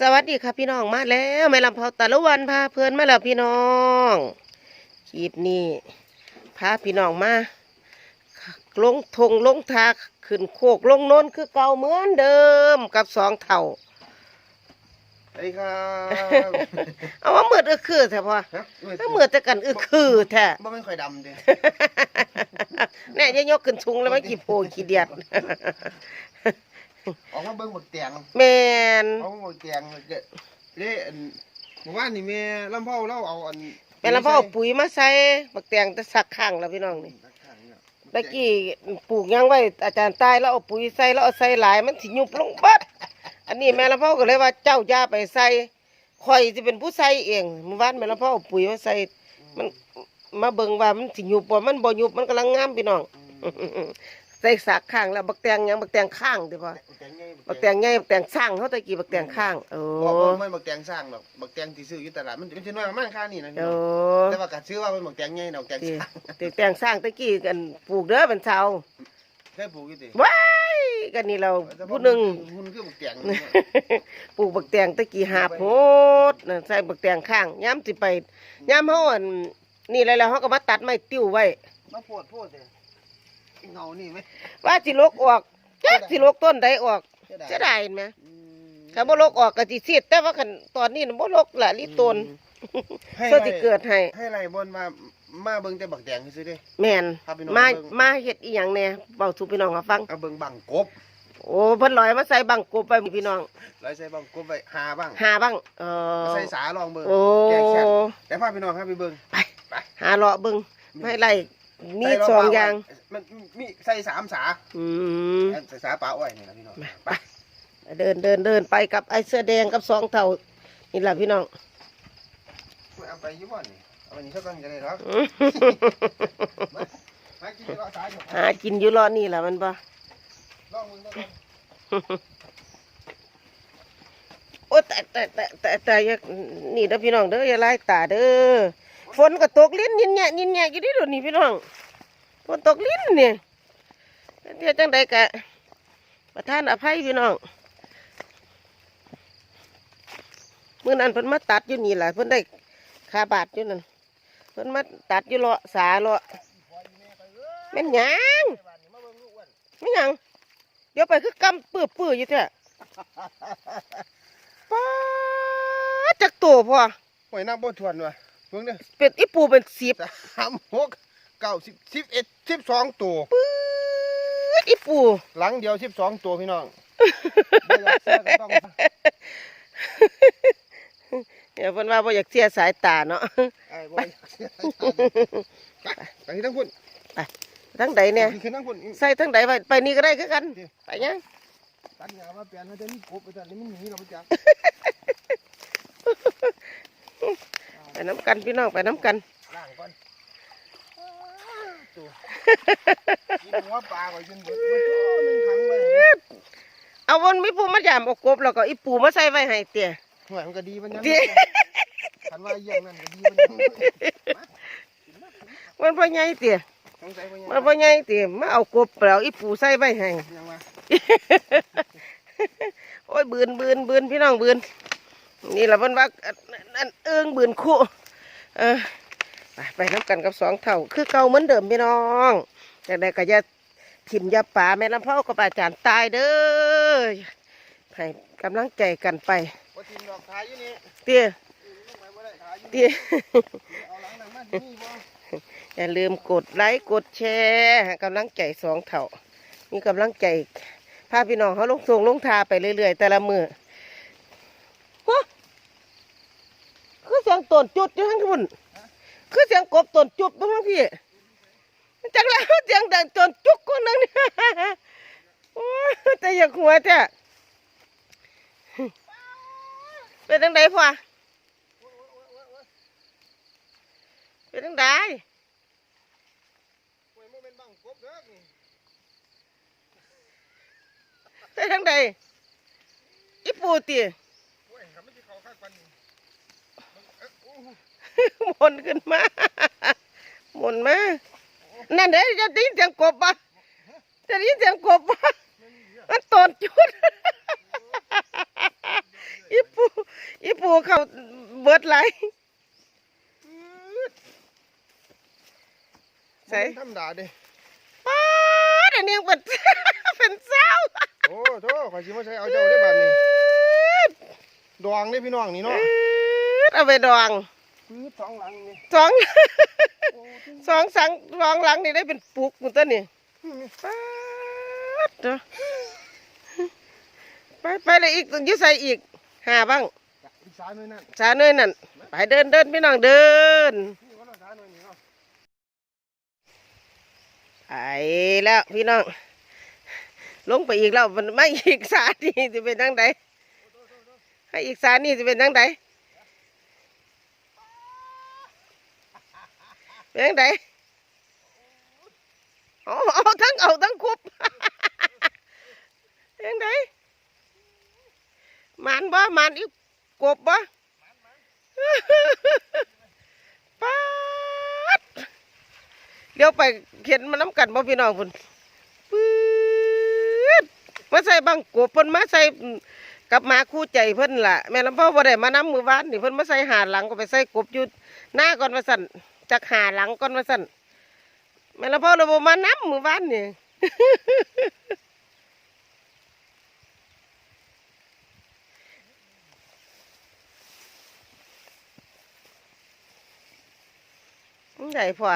สวัสดีค่ะพี่น้องมาแล้วแม่ลำเผาตะลุวันพาเพลินมาแล้วพี่น้องคลิปนี้พาพี่น้องมาลงทงลงทาขึ้นโคกลงโน้นคือเก่าเหมือนเดิมกับสองเท่าสวัสดีครับเอาว่ามืดอึกคือแท้พอฮะถ้ามืดจะกันอึกคือแท้บ่ไม่ค่อยดำเด้แน่จะยกขึ้นชุงแล้วไม่กี่โพกี่เดียด ออกมาเบิ่งบักแตงแมนเอาบักแตงเด้เด้อันเมื่อวานนี่แม่ลำเผาเราเอาอันแม่ลำเผาเอาปุ๋ยมาใส่บักแตงจะสักข้างแล้วพี่น้องนี่ตะกี้ปลูกหยังไว้อาจารย์ตายแล้วเอาปุ๋ยใส่แล้วเอาใส่หลายมันสิยุบลงเบัดอันนี้แม่ละพ่อก็เลยว่าเจ้าอย่าไปใส่ข่อยสิเป็นผู้ใส่เองเมื่อวานแม่ละพ่อเอาปุ๋ยมาใส่มันมาเบิ่งว่ามันสิยุบบ่มันบ่ยุบมันกำลังงามพี่น้องใส่สากข้างแล้วบักแตงหยังบักแตงข้างดิพ่อบักแตงไงบักแตงใหญ่บักแตงสร้างเขาตะกี้บักแตงข้างโอ้บ่บ่ไม่บักแตงสร้างดอกบักแตงที่ซื้ออยู่ตลาดมันมันสิน้อยประมาณค่านี่นะพี่โอ้น้องแต่ว่าก็ซื้อว่าเป็นบักแตงไงดอกแตงติสร้างติแตงสร้างตะกี้กันปลูกเด้อเป็นชาวเคยปลูกอยู่ติว้ายกันนี่เราผู้หนึ่ง หุ่นคือบักแตงปลูกบักแตงตะกี้หาโพดน่ะใส่บักแตงข้างย้ำสิไปย้ำเฮาอันนี่แล้วแล้วเฮาก็มาตัดไม้ติ้วไว้มาโพดโพดเด้ เงานี่ไหมว่าสิลกออกจักสิลกต้นใดออกเสียดายจะได้เห็นไหมอืมถ้าบ่ลกออกก็สิเสียดแต่ว่าคันตอนนี้น่ะบ่ลกละลิต้นให้ส่วนสิเกิดให้ให้ไรบนมามาเบิ่งแต่บักแตงซื้อเด้ แม่นพาพี่น้องมาเบิ่ง มาเฮ็ดอีหยังแหน่เว้าสู่พี่น้องเขาฟัง เอาเบิ่งบังกบโอ้เพิ่นลอยมาใส่บังกบไว้พี่น้องแล้วใส่บังกบไว้หาบ้างหาบ้างเออใส่สาลองเบิ่งโอ้แก้แค้นแต่พาพี่น้องพาไปเบิ่งไปไป หาเลาะเบิ่งไม่ไล่ มีใส่รสองปลอย่างไว้มันมีใส่สามสาอืมใส่สาปลาอ้อยนี่ล่ะพี่น้องไปเดินเดินเดินไปกับไอ้เสื้อแดงกับสองเท่านี่แหละพี่น้องเอาไปอยู่บ่นี่เอาไปนี่เขาต้องจะได้หรอกมามากินอยู่รอสายอยู่หากินอยู่รอดนี่แหละมันปะลองมึงลองมึงโอ้แต่แต่แต่แต่แต่อย่านี่เด้อพี่น้องเด้ออย่าไล่ตาเด้อ ฝนก็ตกลิ้นยินแง่ยินแง่อยู่ที่เดี๋ยวนี้พี่น้องฝนตกลิ้นเนี่ยเดี๋ยวจังใดกะประทานอภัยพี่น้องมื่อนั้นเพิ่นมาตัดอยู่นี่แหละเพิ่นได้ค่าบาทอยู่นั่นเพิ่นมาตัดอยู่เลาะสาเลาะแม่นหยังมาเบิ่งลูกอ้วนไม่หยังเดี๋ยวไปคือกำปื้อปื้ออยู่แท้ป้าดจักตัวพ่อโอ้ยนับบ่ถ้วนว่ะ เบิ่งเด้อเป็นอีปูเป็นสิบสามหกเก้าสิบสิบเอ็ดสิบสองตัวปื๊ดอีปู หลังเดียวสิบสองตัวพี่น้องบ่อยากเชื่อก็ต้องเดี๋ยวเพิ่นว่าบ่อยากเสียสายตาเนาะไอ้บ่อยากเชื่อไปไปที่ทั้งพุ่นทั้งใดเนี่ยขึ้นทั้งพุ่นใส่ทั้งใดไปไปนี่ก็ได้คือกันไปยังตัดหญ้ามาเปลี่ยนให้เดี๋ยวนี้กบไปแต่นี่มันหนีเราไปจัก ไปน้ำกันพี่น้องไปน้ำกันล้างก่อนตัวกินหัวปลาไว้จนเบิดมันตัวหนึงขังไว้เอาวนมีปูมายามเอากบแล้วก็อีปูมาใส่ไว้ให้เตี้ยห่วยมันก็ดีมันยังเตี้ยคันว่าเยี่ยงนั่นก็ดีมันยังมันพ่อใหญ่เตี้ยสงสัยว่ายังมันพ่อใหญ่เตี้ยมาเอากบแล้วอีปูใส่ไว้ให้ยังวะโอ้ยบืนบืนบืนพี่น้องบืน นี่แหละเพิ่นว่าอันอันเอิงบืนคู่เออไปไปน้ำกันกับสองเท่า คือเก่าเหมือนเดิมพี่น้องแต่ใดก็อย่าถิ่มอยาป่าแม่ลำเผากับอาจารย์ตายเด้อให้กำลังใจกันไปว่าทีมดอกขายอยู่นี่เตี้ยลงไปบ่ได้ขายอยู่เตี้ยเอาหลังนั่งมาที่นี่บ่อย่าลืมกดไลค์กดแชร์ให้กำลังใจสองเท่ามีกำลังใจพาพี่น้องเขาลงทรงลงทาไปเรื่อยๆ แต่ละมือฮะ คือเสียงตนจุดอยู่ทั้งทุนคือเสียงกบตนจุดบ้งพี่จังแล้วเสียงดังตนจุกคนนึงนี่โอ้ยแต่อยากหัวแท้เป็นจังไดพ่อเป็นจังไดโอ้ยมันเป็นบังกบเด้อนี่ไปทางใดอีปูตีโอ้ยทำไม่ใช่เขาข้างกันนี่เอ๊ะโอ้โหหมนขึ้นมาหมนมา นั่นเด้จะได้ยินเสียงกบปะจะได้ยินเสียงกบปะมันตอนจุดอีปูอีปูเขาเบิดไหลายใส่มันธรรมดาเด้ป๊าดอันนี้เป็นเป็นเศร้าโอ้โธ่ข่อยสิมาใช้เอาเจ้าได้บัดนี้ดวงนี่พี่น้องนี่เนาะ เอาไปดองปื้ดสองหลังนี่สองโอ้สองสังสองหลังนี่ได้เป็นปุกหมดตัวนี่นี่ป๊าดเด้อไปไปเลยอีกอยุ่ใส่อีกหาบ้างอีสานหน่อยนั่นสาเนยนั่นไปเดินเดินพี่น้องเดินนี่ก็ต้องสานหน่อยนี่เนาะไปแล้วพี่น้อง ลงไปอีกแล้วมันไม่อีกสานี่จะเป็นจังไดให้อีกสานี่จะเป็นจังได เป็นจังไดเอาเอาทั้งเอาทั้งคุบเป็นจังไดหมันบ่มันอีกกบบ่ป๊าดเดี๋ยวไปเห็นมันน้ำกันบ่พี่น้องพุ่นปื๊ดมาใส่บังกบเพิ่นมาใส่กับมาคู่ใจเพิ่นล่ะแม่ลำพ่อบ่ได้มาน้ำมือวานนี่เพิ่นมาใส่หาหลังก็ไปใส่กบอยู่หน้าก่อนว่าสั่น จักหาหลังก่อนว่าสั่นแม่ลำพ่อเลยบ่มาน้ำมือวานเนี่มันได้พอ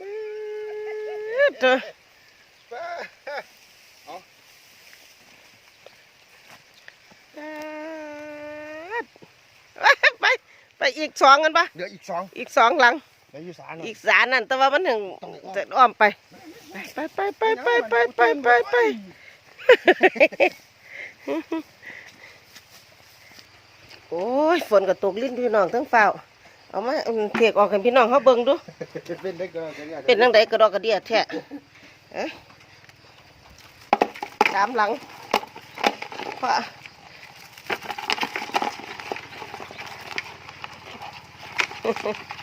อื้อเด้อ ไปไปอีกสองกันปะเดี๋ยวอีกสองอีกสองหลังเดี๋ยวอยู่สานเนาะอีกสารนั่นแต่ว่ามันถึงจะอ้อมไปไปไปไปไปไปไปไปไปโอ้ยฝนก็ตกลิ้นพี่น้องทั้งเฝ้าเอามาเอาเพียกออกให้พี่น้องเขาเบิ่งดู เป็นได้ก็ก็รียกเป็นนังไดกระดอกกระเดียแท้เอ๊ะสามหลังพอ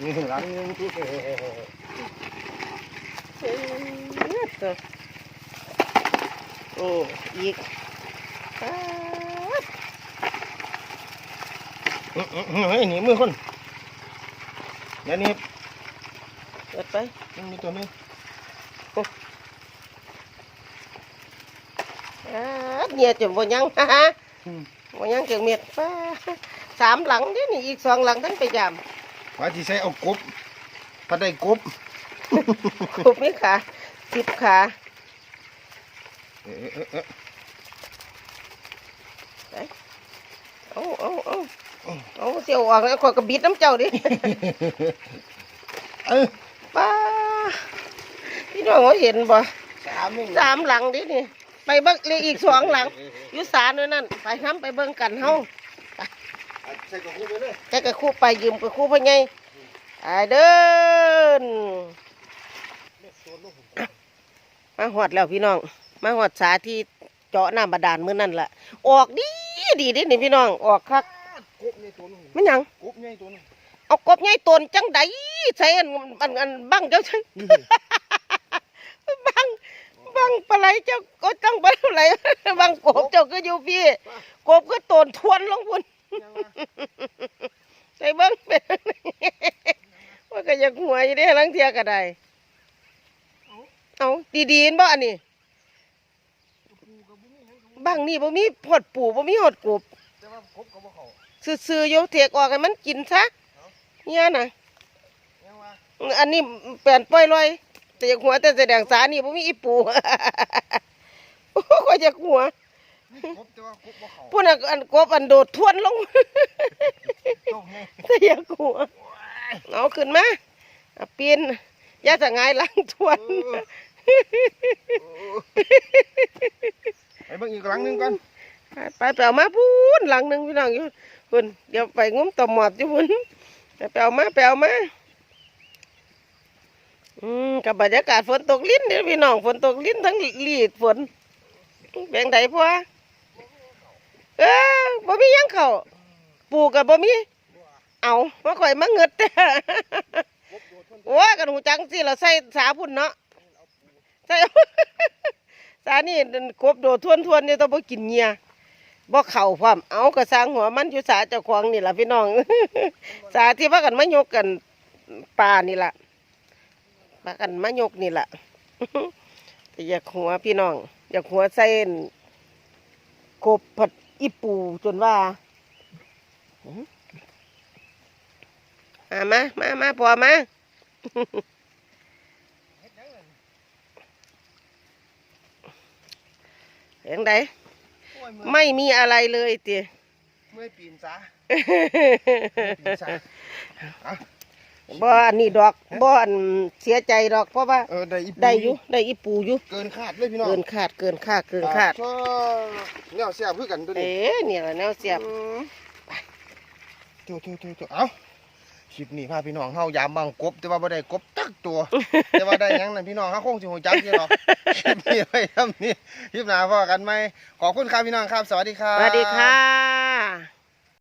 นี่หลังนึงที่เอ๊ะตัวโอ้อีกเฮ้ยหนีมือคนเดี๋ยวนี้เปิดไปมีตัวนึงเนี่ยจะบ่ยังฮะฮะบ่ยังเกี่ยวเม็ดสามหลังเดี๋ยวนี่อีกสองหลังทั้งไปยาม ว่าที่ใช้เอากบถ้าได้กบครบมีขาสิบขาเอ๊ะเอ๊ะเอ๊ะเอาเอาเอาเอาเสียวออกแล้วขอกระบิดน้ำเจ้าดิเออป้าพี่น้องเขาเห็นบ่สามสามหลังดินี่ไปเบิ่งเลยอีกสองหลังยู่ศาลด้วยนั่นไปน้ำไปเบิ่งกันเฮา ใส่กระคุบไปเลยแต่กับคู่ไปยืมกับครู่ไปไงไอเดินมาหอดแล้วพี่น้อง มาหอดสาที่เจาะน้ำบาดาลมื้อนั่นละออกดีดีดินี่พี่น้องออกคักกบใหญ่ตัวนึงมันหยังกบใหญ่ตัวนึงเอากบใหญ่ตนจังไดใส่อันอันอันบังเจ้าใช่บังบังปลาไหลเจ้าก็ต้องปลาไหลบังกบเจ้าก็อยู่พี่กบก็ตนทวนลงพน ใส่เบิ้งเป็นว่าก็อยากหัวอยู่ได้ลังเทียก็ได้เอาดีๆเห็นบ่อันนี้บังนี่บ่มีหอดปูบ่มีหอดกบแต่ว่ากบก็บ่เข้าซื่อๆโยเทกออกให้มันกินซะเนี่ยน่ะยังวะอันนี้แปลนปล่อยลอย แต่อยากหัวแต่แสดงสานี่บ่มีอีปูโอ้ก็อยากหัว มีกบแต่ว่ากบบ่เข้าพุ่นน่ะอันกบอันโดดทวนลง ตรงไงแต่อยากหัวเอาขึ้นมาเอาปีนอย่าจะง่ายหลังทวนไปเบิ่งอีกหลังหนึงก่อนไปไปเอามาพูนหลังหนึ่งพี่น้องอยู่พุ่นเดี๋ยวไปงุ้มต่อหมอบอยู่พุ่นไปไปเอามาไปเอามาอืมกับบรรยากาศฝนตกลิ้นเด้อพี่น้องฝนตกลิ้นทั้งลีดฝนแบ่งใดพ่อ เออบ่มียังเขาปลูกกับบ่มีเอามาข่อยมาเงิดโอ้กันหูจังสิเราใส่สาพุ่นเนาะใส่สานี่กบโดดทวนทวนเนี่ยต้องบ่กินเงียบ่เข่าพร้อมเอากระสางหัวมันอยู่สาเจ้าของนี่แหละพี่น้อง สาที่พากันมายกกันปลานี่แหละพากันมายกนี่แหละแต่อยากหัวพี่น้อง อยากหัวเส้นกบผัด อีปูจนว่าหืมมามา มา มาพอมาเห็นไดโอ้ยเมื่อยไม่มีอะไรเลยเตียเมื่อยปีนซะปีนซะเอา บ่อันนี้ดอกบ่อันเสียใจดอกเพราะว่าเออได้อีได้อยู่ได้อีปูอยู่เกินคาดเลยพี่น้องเกินขาดเกินขาดเกินขาดอ่เนี่ยแซ่บคือกันตัวเอ๊นี้ะเนี่ยแหละแนวเสียบอืมโถ่โถ่โถ่โถ่เอ้าคลิปนี้พาพี่น้องเฮายามบังกบ แต่ว่าบ่ได้กบตักตัว แต่ว่าได้หยังนั่นพี่น้องเฮาคงสิฮู้จักอยู่หรอกคลิปนี้ไว้ทำนี้คลิปหน้าพอกันไหมขอบคุณครับพี่น้องครับ สวัสดีครัสบวัสดีครับ